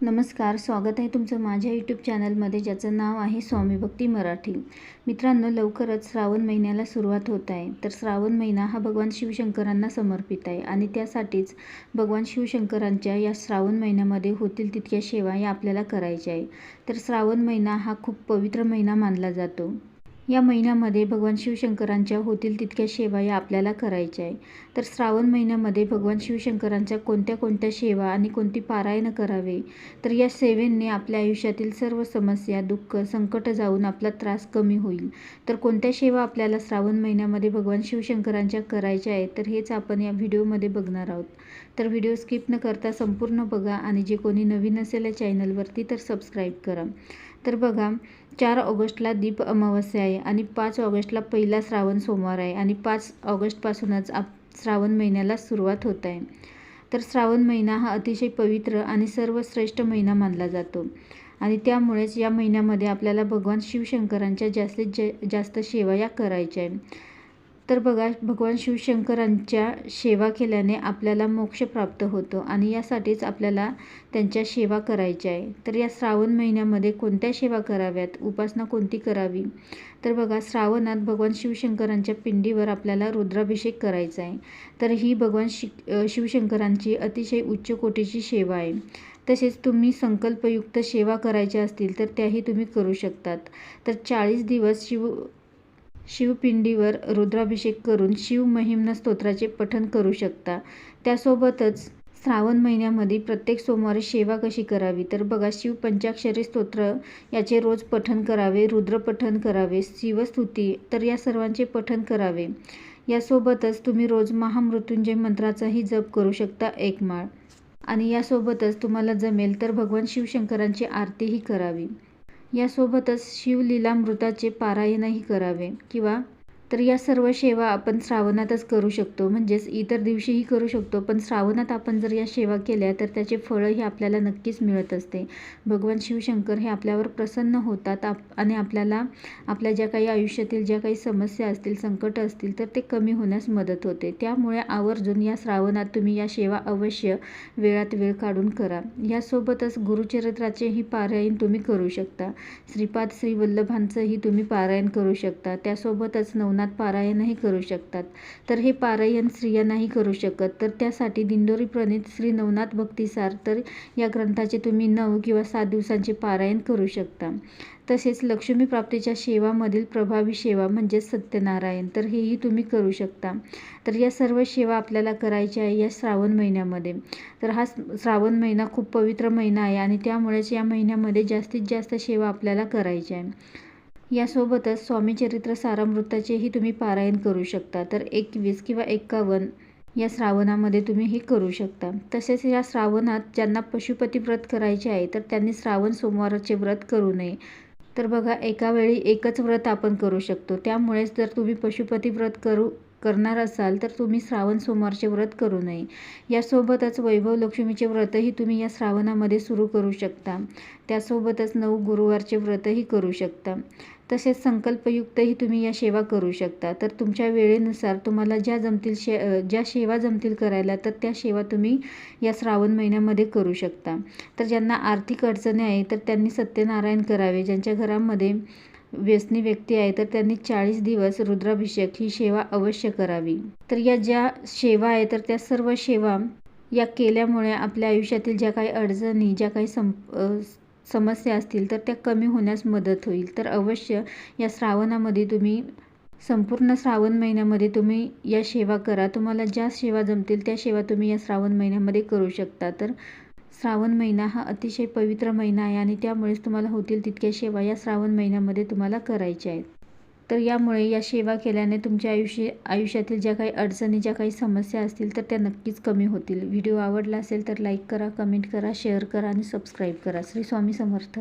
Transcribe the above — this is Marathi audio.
नमस्कार स्वागत आहे तुमचं माझ्या यूट्यूब चॅनलमध्ये ज्याचं नाव आहे स्वामी भक्ती मराठी. मित्रांनो लवकरच श्रावण महिन्याला सुरुवात होत आहे. तर श्रावण महिना हा भगवान शिवशंकरांना समर्पित आहे आणि त्यासाठीच भगवान शिवशंकरांच्या या श्रावण महिन्यामध्ये होतील तितक्या सेवा या आपल्याला करायच्या आहे. तर श्रावण महिना हा खूप पवित्र महिना मानला जातो. या महिन्यामध्ये भगवान शिवशंकरांच्या होतील तितक्या सेवा या आपल्याला करायच्या आहे. तर श्रावण महिन्यामध्ये भगवान शिवशंकरांच्या कोणत्या कोणत्या सेवा आणि कोणती पारायणं करावे? तर या सेवेने आपल्या आयुष्यातील सर्व समस्या दुःख संकट जाऊन आपला त्रास कमी होईल. तर कोणत्या सेवा आपल्याला श्रावण महिन्यामध्ये भगवान शिवशंकरांच्या करायच्या आहेत? तर हेच आपण या व्हिडिओमध्ये बघणार आहोत. तर व्हिडिओ स्किप न करता संपूर्ण बघा आणि जे कोणी नवीन असेल या चॅनलवरती तर सबस्क्राईब करा. तर बघा चार ऑगस्टला दीप अमावस्या आहे आणि पाच ऑगस्टला पहिला श्रावण सोमवार आहे आणि पाच ऑगस्टपासूनच आप श्रावण महिन्याला सुरुवात होत आहे. तर श्रावण महिना हा अतिशय पवित्र आणि सर्वश्रेष्ठ महिना मानला जातो. आणि त्यामुळेच या महिन्यामध्ये आपल्याला भगवान शिवशंकरांच्या जास्तीत जास्त सेवा या करायच्या आहे तर बघा भगवान शिवशंकरांच्या सेवा केल्याने आपल्याला मोक्ष प्राप्त होतो आणि यासाठीच आपल्याला त्यांच्या सेवा करायच्या आहे. तर या श्रावण महिन्यामध्ये कोणत्या सेवा कराव्यात? उपासना कोणती करावी? तर बघा श्रावणात भगवान शिवशंकरांच्या पिंडीवर आपल्याला रुद्राभिषेक करायचा आहे. तर ही भगवान शि शिवशंकरांची अतिशय उच्च कोटीची सेवा आहे. तसेच तुम्ही संकल्पयुक्त सेवा करायच्या असतील तर त्याही तुम्ही करू शकतात. तर चाळीस दिवस शिव शिवपिंडीवर रुद्राभिषेक करून शिवमहिम्न स्तोत्राचे पठण करू शकता. त्यासोबतच श्रावण महिन्यामध्ये प्रत्येक सोमवारी सेवा कशी करावी? तर बघा शिव पंचाक्षरी स्तोत्र याचे रोज पठण करावे रुद्रपठण करावे शिवस्तुती तर या सर्वांचे पठण करावे. यासोबतच तुम्ही रोज महामृत्युंजय मंत्राचाही जप करू शकता एक माळ. आणि यासोबतच तुम्हाला जमेल तर भगवान शिवशंकरांची आरतीही करावी. यासोबतच शिवलीलामृताचे पारायणही करावे किंवा तर या सर्व सेवा आपण श्रावणातच करू शकतो. म्हणजेच इतर दिवशीही करू शकतो. पण श्रावणात आपण जर या सेवा केल्या तर त्याचे फळ हे आपल्याला नक्कीच मिळत असते. भगवान शिवशंकर हे आपल्यावर प्रसन्न होतात आप आणि आपल्याला आपल्या ज्या काही आयुष्यातील ज्या काही समस्या असतील संकट असतील तर ते कमी होण्यास मदत होते. त्यामुळे आवर्जून या श्रावणात तुम्ही या सेवा अवश्य वेळात वेळ काढून करा. यासोबतच गुरुचरित्राचेही पारायण तुम्ही करू शकता. श्रीपाद श्री वल्लभांचंही तुम्ही पारायण करू शकता. त्यासोबतच नवनाथ नवनाथ पारायणही करू शकतात. तर हे पारायण स्त्रिया नाही करू शकत. तर त्यासाठी दिंडोरी प्रणित श्री नवनाथ भक्तिसार तर या ग्रंथाचे तुम्ही नऊ किंवा सात दिवसांचे पारायण करू शकता. तसेच लक्ष्मी प्राप्तीच्या सेवामधील प्रभावी सेवा म्हणजेच सत्यनारायण. तर हेही तुम्ही करू शकता. तर या सर्व सेवा आपल्याला करायच्या आहे या श्रावण महिन्यामध्ये. तर हा श्रावण महिना खूप पवित्र महिना आहे आणि त्यामुळेच या महिन्यामध्ये जास्तीत जास्त सेवा आपल्याला करायच्या आहे. यासोबतच स्वामी चरित्र सारामृताचेही तुम्ही पारायण करू शकता. तर एकवीस किंवा एक्कावन्न या श्रावणामध्ये तुम्ही हे करू शकता. तसेच या श्रावणात ज्यांना पशुपती व्रत करायचे आहे तर त्यांनी श्रावण सोमवाराचे व्रत करू नये. तर बघा एका वेळी एकच व्रत आपण करू शकतो. त्यामुळेच जर तुम्ही पशुपती व्रत करू करणार असाल तर तुम्ही श्रावण सोमवारचे व्रत करू नये. यासोबतच वैभव लक्ष्मीचे व्रतही तुम्ही या श्रावणामध्ये सुरू करू शकता. त्यासोबतच नऊ गुरुवारचे व्रतही करू शकता. तसेच संकल्पयुक्तही तुम्ही या सेवा करू शकता. तर तुमच्या वेळेनुसार तुम्हाला ज्या जमतील शे ज्या सेवा जमतील करायला तर त्या सेवा तुम्ही या श्रावण महिन्यामध्ये करू शकता. तर ज्यांना आर्थिक अडचणी आहे तर त्यांनी सत्यनारायण करावे. ज्यांच्या घरामध्ये व्यसनी व्यक्ती आहे तर त्यांनी चाळीस दिवस रुद्राभिषेक ही सेवा अवश्य करावी. तर या ज्या सेवा आहे तर त्या सर्व सेवा या केल्यामुळे आपल्या आयुष्यातील ज्या काही अडचणी ज्या काही सं समस्या असतील तर त्या कमी होण्यास मदत होईल. तर अवश्य या श्रावणामध्ये तुम्ही संपूर्ण श्रावण महिन्यामध्ये तुम्ही या सेवा करा. तुम्हाला ज्या सेवा जमतील त्या सेवा तुम्ही या श्रावण महिन्यामध्ये करू शकता. तर श्रावण महिना हा अतिशय पवित्र महिना आहे आणि त्यामुळेच तुम्हाला होतील तितक्या सेवा या श्रावण महिन्यामध्ये तुम्हाला करायच्या आहेत. तर यामुळे या सेवा केल्याने तुमच्या आयुष्य आयुष्यातील ज्या काही अडचणी ज्या काही समस्या असतील तर त्या नक्कीच कमी होतील. व्हिडिओ आवडला असेल तर लाईक करा कमेंट करा शेअर करा आणि सबस्क्राईब करा. श्री स्वामी समर्थ.